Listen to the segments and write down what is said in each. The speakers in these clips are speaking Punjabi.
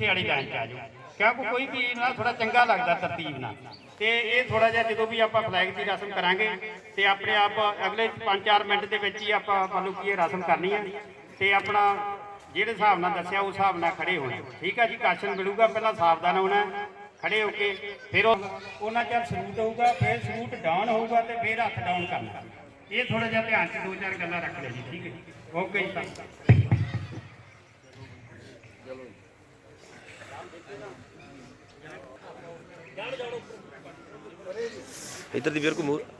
ਪਿੱਛੇ ਵਾਲੀ ਲਾਈਨ 'ਚ ਆ ਜਾਓ ਕਿਉਂਕਿ ਕੋਈ ਵੀ ਨਾ ਥੋੜਾ ਚੰਗਾ ਲੱਗਦਾ ਤਰਤੀਬ ਨਾਲ। ਤੇ ਇਹ ਥੋੜਾ ਜਿਹਾ ਜਦੋਂ ਵੀ ਆਪਾਂ ਫਲੈਗ ਦੀ ਰਸਮ ਕਰਾਂਗੇ, ਤੇ ਆਪਣੇ ਆਪ ਅਗਲੇ 5-4 ਮਿੰਟ ਦੇ ਵਿੱਚ ਹੀ ਆਪਾਂ ਮੰਨ ਕਿ ਇਹ ਰਸਮ ਕਰਨੀ ਹੈ ਤੇ ਆਪਣਾ ਜਿਹੜੇ ਹਿਸਾਬ ਨਾਲ ਦੱਸਿਆ, ਉਸ ਹਿਸਾਬ ਨਾਲ ਖੜੇ ਹੋਣਾ। ਠੀਕ ਹੈ ਜੀ? ਕਾਸ਼ਨ ਮਿਲੂਗਾ, ਪਹਿਲਾਂ ਸਾਵਧਾਨ ਹੋਣਾ, ਖੜੇ ਹੋ ਕੇ ਫਿਰ ਉਹ- ਉਹਨਾਂ ਚਿਰ ਸਲੂਟ ਹੋਊਗਾ, ਫਿਰ ਸਲੂਟ ਡਾਊਨ ਹੋਊਗਾ ਤੇ ਫਿਰ ਹੱਥ ਡਾਊਨ ਕਰਨਾ। ਇਹ ਥੋੜਾ ਜਿਹਾ ਧਿਆਨ ਚ ਦੋ ਚਾਰ ਗੱਲਾਂ ਰੱਖ ਲਿਓ ਜੀ, ਠੀਕ ਹੈ ਓਕੇ ਜੀ, ਧੰਨਵਾਦ। ਇੱਧਰ ਦੀ ਵੀਰ ਕੋ ਮੂੰਹ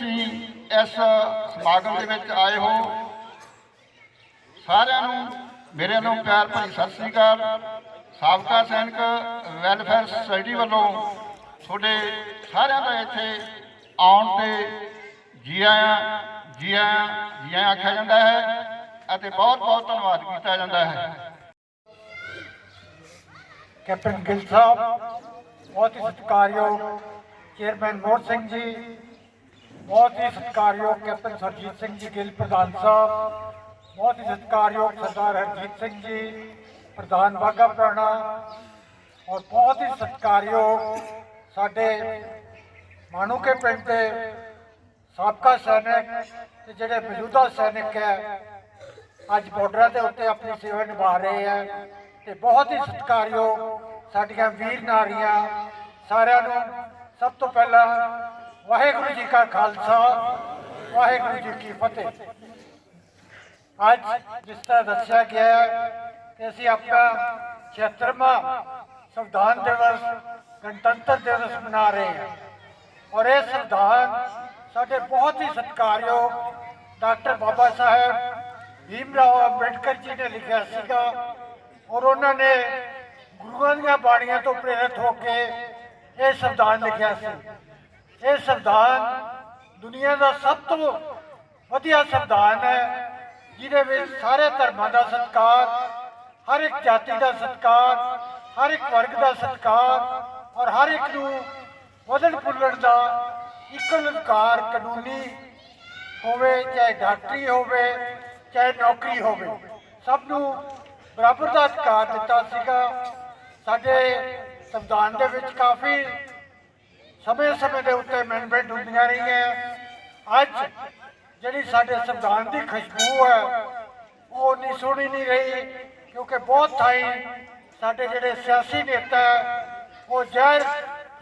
ਤੁਸੀਂ ਇਸ ਸਮਾਗਮ ਦੇ ਵਿੱਚ ਆਏ ਹੋ। ਸਾਰਿਆਂ ਨੂੰ ਮੇਰੇ ਵੱਲੋਂ ਪਿਆਰ ਭਰੀ ਸਤਿ ਸ੍ਰੀ ਅਕਾਲ। ਸਾਬਕਾ ਸੈਨਿਕ ਵੈਲਫੇਅਰ ਸੁਸਾਇਟੀ ਵੱਲੋਂ ਤੁਹਾਡੇ ਸਾਰਿਆਂ ਦਾ ਇੱਥੇ ਆਉਣ ਤੇ ਜੀ ਆਇਆਂ ਜੀ ਆਇਆਂ ਜੀ ਆਇਆਂ ਆਖਿਆ ਜਾਂਦਾ ਹੈ ਅਤੇ ਬਹੁਤ ਬਹੁਤ ਧੰਨਵਾਦ ਕੀਤਾ ਜਾਂਦਾ ਹੈ। ਕੈਪਟਨ ਗਿੱਲ ਸਾਹਿਬ, ਬਹੁਤ ਹੀ ਸਤਿਕਾਰਯੋਗ ਚੇਅਰਮੈਨ ਮੋਹਨ ਸਿੰਘ ਜੀ ਬਹੁਤ ਹੀ ਸਤਿਕਾਰਯੋਗ ਕੈਪਟਨ ਸਰਜੀਤ ਸਿੰਘ ਜੀ, ਗਿੱਲ ਪ੍ਰਧਾਨ ਸਾਹਿਬ, ਬਹੁਤ ਹੀ ਸਤਿਕਾਰਯੋਗ ਸਰਦਾਰ ਹਰਜੀਤ ਸਿੰਘ ਜੀ, ਪ੍ਰਧਾਨ ਵਾਗਾ ਪੁਰਾਣਾ, ਔਰ ਬਹੁਤ ਹੀ ਸਤਿਕਾਰਯੋਗ ਸਾਡੇ ਮਾਨੂਕੇ ਪਿੰਡ ਦੇ ਸਾਬਕਾ ਸੈਨਿਕ ਤੇ ਜਿਹੜੇ ਮੌਜੂਦਾ ਸੈਨਿਕ ਹੈ, ਅੱਜ ਬਾਰਡਰਾਂ ਦੇ ਉੱਤੇ ਆਪਣੀ ਸੇਵਾ ਨਿਭਾ ਰਹੇ ਹੈ ਤੇ ਬਹੁਤ ਹੀ ਸਤਿਕਾਰਯੋਗ ਸਾਡੀਆਂ ਵੀਰ ਨਾਰੀਆਂ ਸਾਰਿਆਂ ਨੂੰ ਸਭ ਤੋਂ ਪਹਿਲਾਂ ਵਾਹਿਗੁਰੂ ਜੀ ਕਾ ਖਾਲਸਾ ਵਾਹਿਗੁਰੂ ਜੀ ਕੀ ਫਤਿਹ ਅੱਜ ਜਿਸ ਤਰ੍ਹਾਂ ਦੱਸਿਆ ਗਿਆ ਹੈ ਕਿ ਅਸੀਂ ਆਪਣਾ 76ਵਾਂ ਸੰਵਿਧਾਨ ਦਿਵਸ ਗਣਤੰਤਰ ਦਿਵਸ ਮਨਾ ਰਹੇ ਹਾਂ ਔਰ ਇਹ ਸੰਵਿਧਾਨ ਸਾਡੇ ਬਹੁਤ ਹੀ ਸਤਿਕਾਰਯੋਗ ਡਾਕਟਰ ਬਾਬਾ ਸਾਹਿਬ ਭੀਮ ਰਾਓ ਅੰਬੇਡਕਰ ਜੀ ਨੇ ਲਿਖਿਆ ਸੀਗਾ ਔਰ ਉਹਨਾਂ ਨੇ ਗੁਰੂਆਂ ਦੀਆਂ ਬਾਣੀਆਂ ਤੋਂ ਪ੍ਰੇਰਿਤ ਹੋ ਕੇ ਇਹ ਸੰਵਿਧਾਨ ਲਿਖਿਆ ਸੀ ਇਹ ਸੰਵਿਧਾਨ ਦੁਨੀਆ ਦਾ ਸਭ ਤੋਂ ਵਧੀਆ ਸੰਵਿਧਾਨ ਹੈ, ਜਿਹਦੇ ਵਿੱਚ ਸਾਰੇ ਧਰਮਾਂ ਦਾ ਸਤਿਕਾਰ, ਹਰ ਇੱਕ ਜਾਤੀ ਦਾ ਸਤਿਕਾਰ, ਹਰ ਇੱਕ ਵਰਗ ਦਾ ਸਤਿਕਾਰ ਔਰ ਹਰ ਇੱਕ ਨੂੰ ਵਧਣ ਫੁੱਲਣ ਦਾ ਇਕੁਅਲ ਅਧਿਕਾਰ ਕਾਨੂੰਨੀ ਹੋਵੇ, ਚਾਹੇ ਡਾਕਟਰੀ ਹੋਵੇ, ਚਾਹੇ ਨੌਕਰੀ ਹੋਵੇ। ਸਭ ਨੂੰ ਬਰਾਬਰ ਦਾ ਅਧਿਕਾਰ ਦਿੱਤਾ ਸੀਗਾ। ਸਾਡੇ ਸੰਵਿਧਾਨ ਦੇ ਵਿੱਚ ਕਾਫੀ ਸਮੇਂ ਸਮੇਂ ਦੇ ਉੱਤੇ ਮੈਨਮੈਂਟ ਹੁੰਦੀਆਂ ਰਹੀਆਂ ਅੱਜ ਜਿਹੜੀ ਸਾਡੇ ਸੰਵਿਧਾਨ ਦੀ ਖੁਸ਼ਬੂ ਹੈ ਉਹ ਨਹੀਂ ਸੁਣੀ ਨਹੀਂ ਰਹੀ ਕਿਉਂਕਿ ਬਹੁਤ ਥਾਈ ਸਾਡੇ ਜਿਹੜੇ ਸਿਆਸੀ ਨੇਤਾ ਹੈ, ਉਹ ਜ਼ਹਿਰ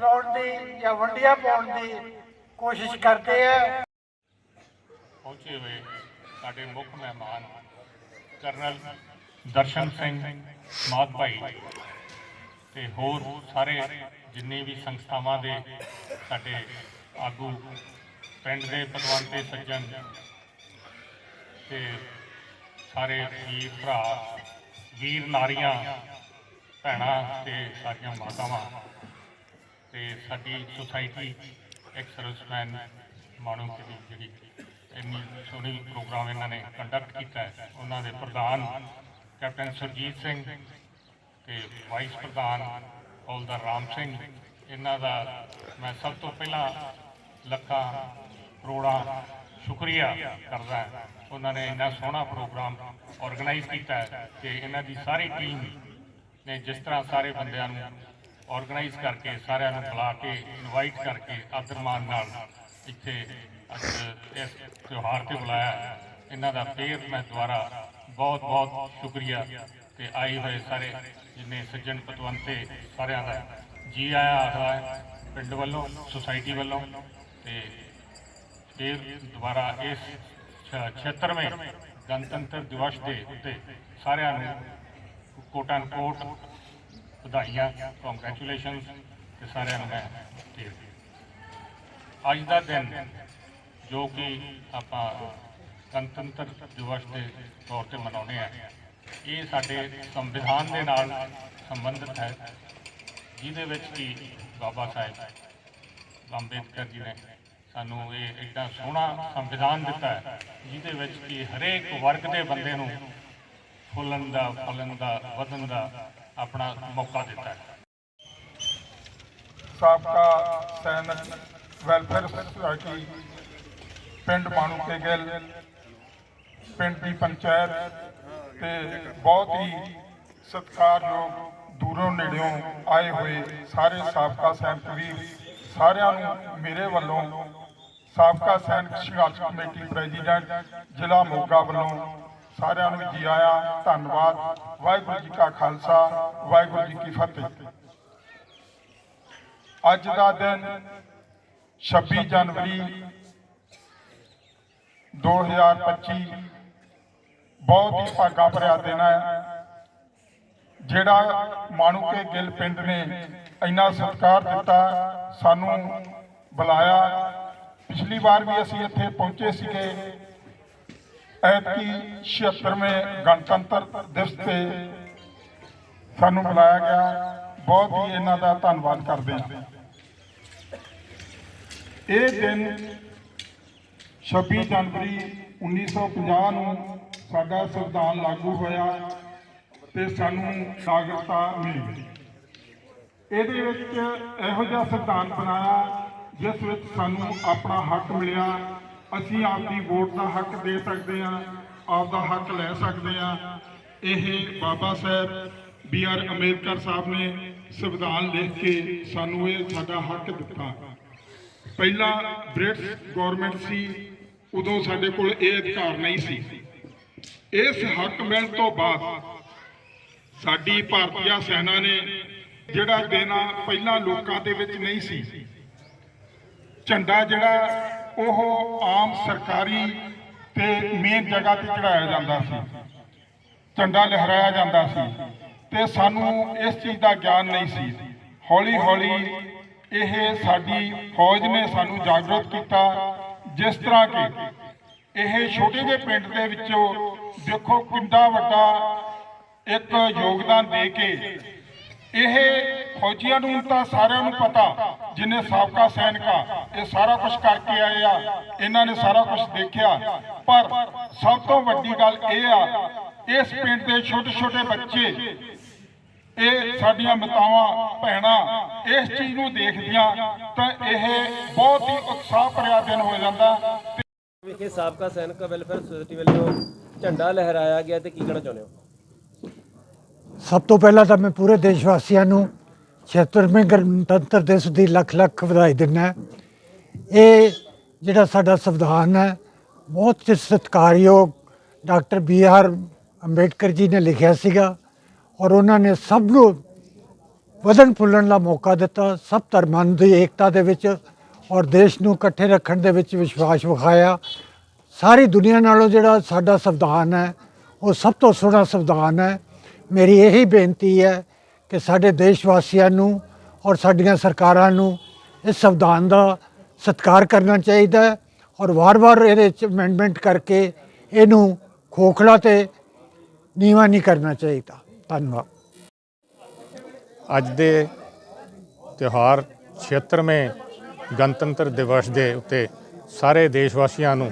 ਲਾਉਣ ਦੀ ਜਾਂ ਵੰਡੀਆਂ ਪਾਉਣ ਦੀ ਕੋਸ਼ਿਸ਼ ਕਰਦੇ ਹੈ ਪਹੁੰਚੇ ਹੋਏ ਸਾਡੇ ਮੁੱਖ ਮਹਿਮਾਨ ਕਰਨਲ ਦਰਸ਼ਨ ਸਿੰਘ ਮਾਤ ਭਾਈ ਤੇ ਹੋਰ ਸਾਰੇ ਜਿੰਨੀ ਵੀ ਸੰਸਥਾਵਾਂ ਦੇ ਸਾਡੇ ਆਗੂ, ਪਿੰਡ ਦੇ ਪਤਵੰਤੇ ਸੱਜਣ ਤੇ ਸਾਰੇ ਵੀਰ ਭਰਾ, ਵੀਰ ਨਾਰੀਆਂ, ਭੈਣਾਂ ਤੇ ਸਾਡੀਆਂ ਮਾਤਾਵਾਂ ਤੇ ਸਾਡੀ ਸੁਸਾਇਟੀ ਇੱਕ ਸਰਵਿਸਮੈਨ ਮਾਣੋ ਦੀ ਜਿਹੜੀ ਇੰਨੀ ਸੋਹਣੀ ਪ੍ਰੋਗਰਾਮ ਇਹਨਾਂ ਨੇ ਕੰਡਕਟ ਕੀਤਾ ਹੈ, ਉਹਨਾਂ ਦੇ ਪ੍ਰਧਾਨ ਕੈਪਟਨ ਸੁਰਜੀਤ ਸਿੰਘ ਤੇ ਵਾਈਸ ਪ੍ਰਧਾਨ ਹੌਲਦਾਰ ਰਾਮ ਸਿੰਘ। ਇਹਨਾਂ ਦਾ ਮੈਂ ਸਭ ਤੋਂ ਪਹਿਲਾਂ ਲੱਖਾਂ ਕਰੋੜਾਂ ਸ਼ੁਕਰੀਆ ਕਰਦਾ ਉਹਨਾਂ ਨੇ ਇੰਨਾ ਸੋਹਣਾ ਪ੍ਰੋਗਰਾਮ ਆਰਗੇਨਾਈਜ਼ ਕੀਤਾ ਹੈ ਤੇ ਇਹਨਾਂ ਦੀ ਸਾਰੀ ਟੀਮ ਨੇ ਜਿਸ ਤਰ੍ਹਾਂ ਸਾਰੇ ਬੰਦਿਆਂ ਨੂੰ ਆਰਗੇਨਾਈਜ਼ ਕਰਕੇ, ਸਾਰਿਆਂ ਨੂੰ ਬੁਲਾ ਕੇ ਇਨਵਾਈਟ ਕਰਕੇ ਆਦਰ ਮਾਣ ਨਾਲ ਇੱਥੇ ਅੱਜ ਇਸ ਤਿਉਹਾਰ ਤੇ ਬੁਲਾਇਆ ਇਹਨਾਂ ਦਾ ਫੇਰ ਮੈਂ ਦੁਬਾਰਾ ਬਹੁਤ ਬਹੁਤ ਸ਼ੁਕਰੀਆ ਤੇ ਆਏ ਹੋਏ ਸਾਰੇ ਜਿੰਨੇ ਸੱਜਣ ਪਤਵੰਤੇ ਸਾਰਿਆਂ ਦਾ ਜੀ ਆਇਆ ਆਖਦਾ ਹੈ, ਪਿੰਡ ਵੱਲੋਂ ਸੁਸਾਇਟੀ ਵੱਲੋਂ ਤੇ ਫਿਰ ਦੁਬਾਰਾ ਇਸ 76ਵੇਂ ਗਣਤੰਤਰ ਦਿਵਸ ਦੇ ਉੱਤੇ ਸਾਰਿਆਂ ਨੂੰ ਕੋਟ ਐਂਡ ਕੋਟ ਵਧਾਈਆਂ ਕੰਗ੍ਰੈਚੁਲੇਸ਼ਨਸ ਤੇ ਸਾਰਿਆਂ ਨੂੰ ਮੈਂ ਦੇ ਅੱਜ ਦਾ ਦਿਨ ਜੋ ਕਿ ਆਪਾਂ ਗਣਤੰਤਰ ਦਿਵਸ ਦੇ ਤੌਰ ਤੇ ਮਨਾਉਂਦੇ ਆ ਇਹ ਸਾਡੇ ਸੰਵਿਧਾਨ ਦੇ ਨਾਲ ਸੰਬੰਧਿਤ ਹੈ? ਜਿਹਦੇ ਵਿੱਚ ਕਿ ਬਾਬਾ ਸਾਹਿਬ ਅੰਬੇਦਕਰ ਜੀ ਨੇ ਸਾਨੂੰ ਇਹ ਐਡਾ ਸੋਹਣਾ ਸੰਵਿਧਾਨ ਦਿੱਤਾ ਹੈ, ਜਿਹਦੇ ਵਿੱਚ ਕਿ ਹਰੇਕ ਵਰਗ ਦੇ ਬੰਦੇ ਨੂੰ ਫੁੱਲਣ ਦਾ, ਫਲਣ ਦਾ, ਵਧਣ ਦਾ ਆਪਣਾ ਮੌਕਾ ਦਿੱਤਾ ਹੈ। ਸਾਬਕਾ ਸੈਨਿਕ ਵੈਲਫੇਅਰ ਸੁਸਾਇਟੀ ਪਿੰਡ ਮਾਣੂਕੇ ਗਿੱਲ, ਪਿੰਡ ਦੀ ਪੰਚਾਇਤ ਤੇ ਬਹੁਤ ਹੀ ਸਤਿਕਾਰਯੋਗ ਦੂਰੋਂ ਨੇੜਿਓਂ ਆਏ ਹੋਏ ਸਾਰੇ ਸਾਬਕਾ ਸੈਨਿਕ ਵੀਰ, ਸਾਰਿਆਂ ਨੂੰ ਮੇਰੇ ਵੱਲੋਂ ਸਾਬਕਾ ਸੈਨਿਕ ਸੰਘਰਸ਼ ਕਮੇਟੀ ਪ੍ਰੈਜ਼ੀਡੈਂਟ, ਜ਼ਿਲ੍ਹਾ ਮੋਗਾ ਵੱਲੋਂ ਸਾਰਿਆਂ ਨੂੰ ਜੀ ਆਇਆਂ ਧੰਨਵਾਦ। ਵਾਹਿਗੁਰੂ ਜੀ ਕਾ ਖਾਲਸਾ, ਵਾਹਿਗੁਰੂ ਜੀ ਕੀ ਫਤਿਹ। ਅੱਜ ਦਾ ਦਿਨ 26 ਜਨਵਰੀ 2025 ਬਹੁਤ ਹੀ ਭਾਗਾ ਭਰਿਆ ਦਿਨ ਹੈ। ਜਿਹੜਾ ਮਾਣੂਕੇ ਗਿੱਲ ਪਿੰਡ ਨੇ ਇੰਨਾ ਸਤਿਕਾਰ ਦਿੱਤਾ, ਸਾਨੂੰ ਬੁਲਾਇਆ। ਪਿਛਲੀ ਵਾਰ ਵੀ ਅਸੀਂ ਇੱਥੇ ਪਹੁੰਚੇ ਸੀਗੇ। ਐਤਕੀ 76ਵੇਂ ਗਣਤੰਤਰ ਦਿਵਸ ਤੇ ਸਾਨੂੰ ਬੁਲਾਇਆ ਗਿਆ। ਬਹੁਤ ਹੀ ਇਹਨਾਂ ਦਾ ਧੰਨਵਾਦ ਕਰਦੇ ਹਾਂ। ਇਹ ਦਿਨ 26 ਜਨਵਰੀ 1950 ਨੂੰ ਸਾਡਾ ਸੰਵਿਧਾਨ ਲਾਗੂ ਹੋਇਆ ਤੇ ਸਾਨੂੰ ਨਾਗਰਿਕਤਾ ਮਿਲੀ। ਇਹਦੇ ਵਿੱਚ ਇਹੋ ਜਿਹਾ ਸੰਵਿਧਾਨ ਬਣਾਇਆ, ਜਿਸ ਵਿੱਚ ਸਾਨੂੰ ਆਪਣਾ ਹੱਕ ਮਿਲਿਆ। ਅਸੀਂ ਆਪਣੀ ਵੋਟ ਦਾ ਹੱਕ ਦੇ ਸਕਦੇ ਹਾਂ, ਆਪਦਾ ਹੱਕ ਲੈ ਸਕਦੇ ਹਾਂ। ਇਹ ਬਾਬਾ ਸਾਹਿਬ, ਬੀ ਆਰ ਅੰਬੇਦਕਰ ਸਾਹਿਬ ਨੇ ਸੰਵਿਧਾਨ ਲਿਖ ਕੇ ਸਾਨੂੰ ਇਹ ਸਾਡਾ ਹੱਕ ਦਿੱਤਾ। ਪਹਿਲਾਂ ਬ੍ਰਿਟਿਸ਼ ਗਵਰਨਮੈਂਟ ਸੀ, ਉਦੋਂ ਸਾਡੇ ਕੋਲ ਇਹ ਅਧਿਕਾਰ ਨਹੀਂ ਸੀ। ਇਸ ਹੱਕ ਮਿਲਣ ਤੋਂ ਬਾਅਦ ਸਾਡੀ ਭਾਰਤੀయ ਸੈਨਾ ਨੇ ਜਿਹੜਾ ਦੇਣਾ ਪਹਿਲਾਂ ਲੋਕਾਂ ਦੇ ਵਿੱਚ ਨਹੀਂ ਸੀ, ਝੰਡਾ ਜਿਹੜਾ ਉਹ ਆਮ ਸਰਕਾਰੀ ਤੇ ਮੇਨ ਜਗ੍ਹਾ ਤੇ ਚੜਾਇਆ ਜਾਂਦਾ ਸੀ, ਝੰਡਾ ਲਹਿਰਾਇਆ ਜਾਂਦਾ ਸੀ ਤੇ ਸਾਨੂੰ ਇਸ ਚੀਜ਼ ਦਾ ਗਿਆਨ ਨਹੀਂ ਸੀ। ਹੌਲੀ ਹੌਲੀ ਇਹ ਸਾਡੀ ਫੌਜ ਨੇ ਸਾਨੂੰ ਜਾਗਰੂਕ ਕੀਤਾ, ਜਿਸ ਤਰ੍ਹਾਂ ਕਿ ਇਹ ਛੋਟੇ ਜਿਹੇ ਪਿੰਡ ਦੇ ਵਿੱਚੋਂ ਦੇਖੋ ਕਿੰਨਾ ਵੱਡਾ ਇੱਕ ਯੋਗਦਾਨ ਦੇ ਕੇ ਇਹ ਫੌਜੀਆਂ ਨੂੰ ਤਾਂ ਸਾਰਿਆਂ ਨੂੰ ਪਤਾ, ਜਿਨੇ ਸਾਬਕਾ ਸੈਨਿਕ ਇਹ ਸਾਰਾ ਕੁਝ ਕਰਕੇ ਆਏ ਆ, ਇਹਨਾਂ ਨੇ ਸਾਰਾ ਕੁਝ ਦੇਖਿਆ। ਪਰ ਸਭ ਤੋਂ ਵੱਡੀ ਗੱਲ ਇਹ ਆ, ਇਸ ਪਿੰਡ ਦੇ ਛੋਟੇ ਛੋਟੇ ਬੱਚੇ, ਇਹ ਸਾਡੀਆਂ ਮਾਤਾਵਾਂ, ਭੈਣਾਂ, ਇਸ ਚੀਜ਼ ਨੂੰ ਦੇਖਦੀਆਂ ਤਾਂ ਇਹ ਬਹੁਤ ਹੀ ਉਤਸ਼ਾਹ ਭਰਿਆ ਦਿਨ ਹੋ ਜਾਂਦਾ। ਵਿਖੇ ਸਾਬਕਾ ਸੈਨਿਕ ਵੈਲਫੇਅਰ ਸੁਸਾਇਟੀ ਵੱਲੋਂ ਝੰਡਾ ਲਹਿਰਾਇਆ ਗਿਆ ਤੇ ਕੀ ਕਹਿਣਾ ਚਾਹੁੰਦੇ ਹੋ? ਸਭ ਤੋਂ ਪਹਿਲਾਂ ਤਾਂ ਮੈਂ ਪੂਰੇ ਦੇਸ਼ ਵਾਸੀਆਂ ਨੂੰ 76ਵੇਂ ਗਣਤੰਤਰ ਦਿਵਸ ਦੀ ਲੱਖ ਲੱਖ ਵਧਾਈ ਦਿੰਦਾ ਇਹ ਜਿਹੜਾ ਸਾਡਾ ਸੰਵਿਧਾਨ ਹੈ, ਬਹੁਤ ਸਤਿਕਾਰਯੋਗ doctor B R Ambedkar ji ਨੇ ਲਿਖਿਆ ਸੀਗਾ ਔਰ ਉਹਨਾਂ ਨੇ ਸਭ ਨੂੰ ਵਧਣ ਫੁੱਲਣ ਦਾ ਮੌਕਾ ਦਿੱਤਾ, ਸਭ ਧਰਮਾਂ ਦੀ ਏਕਤਾ ਦੇ ਵਿੱਚ ਔਰ ਦੇਸ਼ ਨੂੰ ਇਕੱਠੇ ਰੱਖਣ ਦੇ ਵਿੱਚ ਵਿਸ਼ਵਾਸ ਵਿਖਾਇਆ। ਸਾਰੀ ਦੁਨੀਆ ਨਾਲੋਂ ਜਿਹੜਾ ਸਾਡਾ ਸੰਵਿਧਾਨ ਹੈ, ਉਹ ਸਭ ਤੋਂ ਸੋਹਣਾ ਸੰਵਿਧਾਨ ਹੈ। ਮੇਰੀ ਇਹੀ ਬੇਨਤੀ ਹੈ ਕਿ ਸਾਡੇ ਦੇਸ਼ ਵਾਸੀਆਂ ਨੂੰ ਔਰ ਸਾਡੀਆਂ ਸਰਕਾਰਾਂ ਨੂੰ ਇਸ ਸੰਵਿਧਾਨ ਦਾ ਸਤਿਕਾਰ ਕਰਨਾ ਚਾਹੀਦਾ ਹੈ ਔਰ ਵਾਰ-ਵਾਰ ਇਹਦੇ ਚ ਅਮੈਂਡਮੈਂਟ ਕਰਕੇ ਇਹਨੂੰ ਖੋਖਲਾ ਤੇ ਨੀਵਾਂ ਨਹੀਂ ਕਰਨਾ ਚਾਹੀਦਾ। ਧੰਨਵਾਦ। ਅੱਜ ਦੇ ਤਿਉਹਾਰ 76ਵੇਂ ਗਣਤੰਤਰ ਦਿਵਸ ਦੇ ਉੱਤੇ ਸਾਰੇ ਦੇਸ਼ ਵਾਸੀਆਂ ਨੂੰ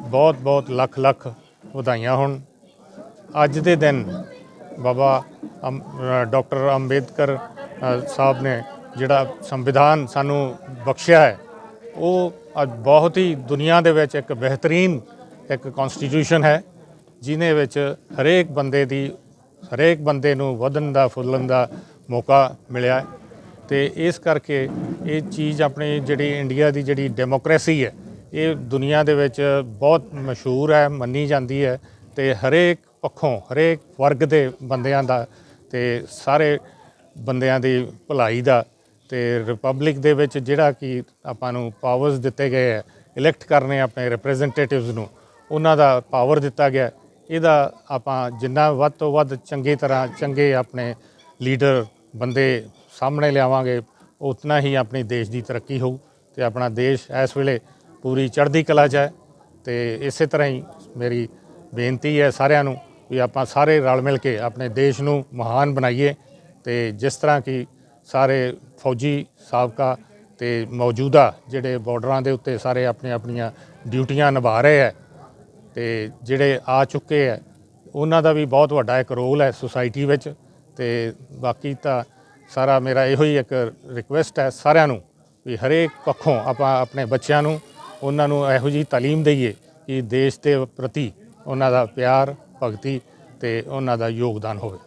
ਬਹੁਤ ਬਹੁਤ ਲੱਖ ਲੱਖ ਵਧਾਈਆਂ ਹੋਣ। ਅੱਜ ਦੇ ਦਿਨ ਬਾਬਾ ਅੰਬ- ਅ, ਡਾਕਟਰ ਅੰਬੇਦਕਰ ਸਾਹਿਬ ਨੇ ਜਿਹੜਾ ਸੰਵਿਧਾਨ ਸਾਨੂੰ ਬਖਸ਼ਿਆ ਹੈ ਉਹ ਅੱਜ ਬਹੁਤ ਹੀ ਦੁਨੀਆ ਦੇ ਵਿੱਚ ਇੱਕ ਬਿਹਤਰੀਨ ਇੱਕ ਕਨਸਟੀਟਿਊਸ਼ਨ ਹੈ ਜਿਨੇ ਵਿੱਚ ਹਰੇਕ ਬੰਦੇ ਦੀ ਹਰੇਕ ਬੰਦੇ ਨੂੰ ਵਧਣ ਦਾ ਫੁੱਲਣ ਦਾ ਮੌਕਾ ਮਿਲਿਆ ਹੈ। ਤੇ ਇਸ ਕਰਕੇ ਇਹ ਚੀਜ਼ ਆਪਣੀ ਜਿਹੜੀ ਇੰਡੀਆ ਦੀ ਜਿਹੜੀ ਡੈਮੋਕ੍ਰੇਸੀ ਹੈ, ਇਹ ਦੁਨੀਆ ਦੇ ਵਿੱਚ ਬਹੁਤ ਮਸ਼ਹੂਰ ਹੈ, ਮੰਨੀ ਜਾਂਦੀ ਹੈ ਤੇ ਹਰੇਕ ਪੱਖੋਂ, ਹਰੇਕ ਵਰਗ ਦੇ ਬੰਦਿਆਂ ਦਾ ਤੇ ਸਾਰੇ ਬੰਦਿਆਂ ਦੀ ਭਲਾਈ ਦਾ ਤੇ ਰਿਪਬਲਿਕ ਦੇ ਵਿੱਚ ਜਿਹੜਾ ਕਿ ਆਪਾਂ ਨੂੰ ਪਾਵਰਸ ਦਿੱਤੇ ਗਏ ਹੈ ਇਲੈਕਟ ਕਰਨੇ ਆਪਣੇ ਰਿਪਰੈਜ਼ੈਂਟੇਟਿਵਸ ਨੂੰ, ਉਹਨਾਂ ਦਾ ਪਾਵਰ ਦਿੱਤਾ ਗਿਆ। ਇਹਦਾ ਆਪਾਂ ਜਿੰਨਾ ਵੱਧ ਤੋਂ ਵੱਧ ਚੰਗੀ ਤਰ੍ਹਾਂ ਚੰਗੇ ਆਪਣੇ ਲੀਡਰ ਬੰਦੇ ਸਾਹਮਣੇ ਲਿਆਵਾਂਗੇ, ਉਤਨਾ ਹੀ ਆਪਣੀ ਦੇਸ਼ ਦੀ ਤਰੱਕੀ ਹੋਊ ਤੇ ਆਪਣਾ ਦੇਸ਼ ਇਸ ਵੇਲੇ ਪੂਰੀ ਚੜ੍ਹਦੀ ਕਲਾ 'ਚ ਹੈ ਤੇ ਇਸੇ ਤਰ੍ਹਾਂ ਹੀ ਮੇਰੀ ਬੇਨਤੀ ਹੈ ਸਾਰਿਆਂ ਨੂੰ ਵੀ ਆਪਾਂ ਸਾਰੇ ਰਲ ਮਿਲ ਕੇ ਆਪਣੇ ਦੇਸ਼ ਨੂੰ ਮਹਾਨ ਬਣਾਈਏ ਤੇ ਜਿਸ ਤਰ੍ਹਾਂ ਕਿ ਸਾਰੇ ਫੌਜੀ ਸਾਬਕਾ ਤੇ ਮੌਜੂਦਾ ਜਿਹੜੇ ਬਾਰਡਰਾਂ ਦੇ ਉੱਤੇ ਸਾਰੇ ਆਪਣੇ ਆਪਣੀਆਂ ਡਿਊਟੀਆਂ ਨਿਭਾ ਰਹੇ ਹੈ ਤੇ ਜਿਹੜੇ ਆ ਚੁੱਕੇ ਹੈ, ਉਹਨਾਂ ਦਾ ਵੀ ਬਹੁਤ ਵੱਡਾ ਇੱਕ ਰੋਲ ਹੈ ਸੁਸਾਇਟੀ ਵਿੱਚ ਤੇ ਬਾਕੀ ਤਾਂ ਸਾਰਾ ਮੇਰਾ ਇਹੋ ਹੀ ਇੱਕ ਰਿਕੁਐਸਟ ਹੈ ਸਾਰਿਆਂ ਨੂੰ ਵੀ ਹਰੇਕ ਪੱਖੋਂ ਆਪਾਂ ਆਪਣੇ ਬੱਚਿਆਂ ਨੂੰ, ਉਹਨਾਂ ਨੂੰ ਇਹੋ ਜਿਹੀ ਤਾਲੀਮ ਦਈਏ ਕਿ ਦੇਸ਼ ਦੇ ਪ੍ਰਤੀ ਉਹਨਾਂ ਦਾ ਪਿਆਰ, ਭਗਤੀ ਤੇ ਉਹਨਾਂ ਦਾ ਯੋਗਦਾਨ ਹੋਵੇ।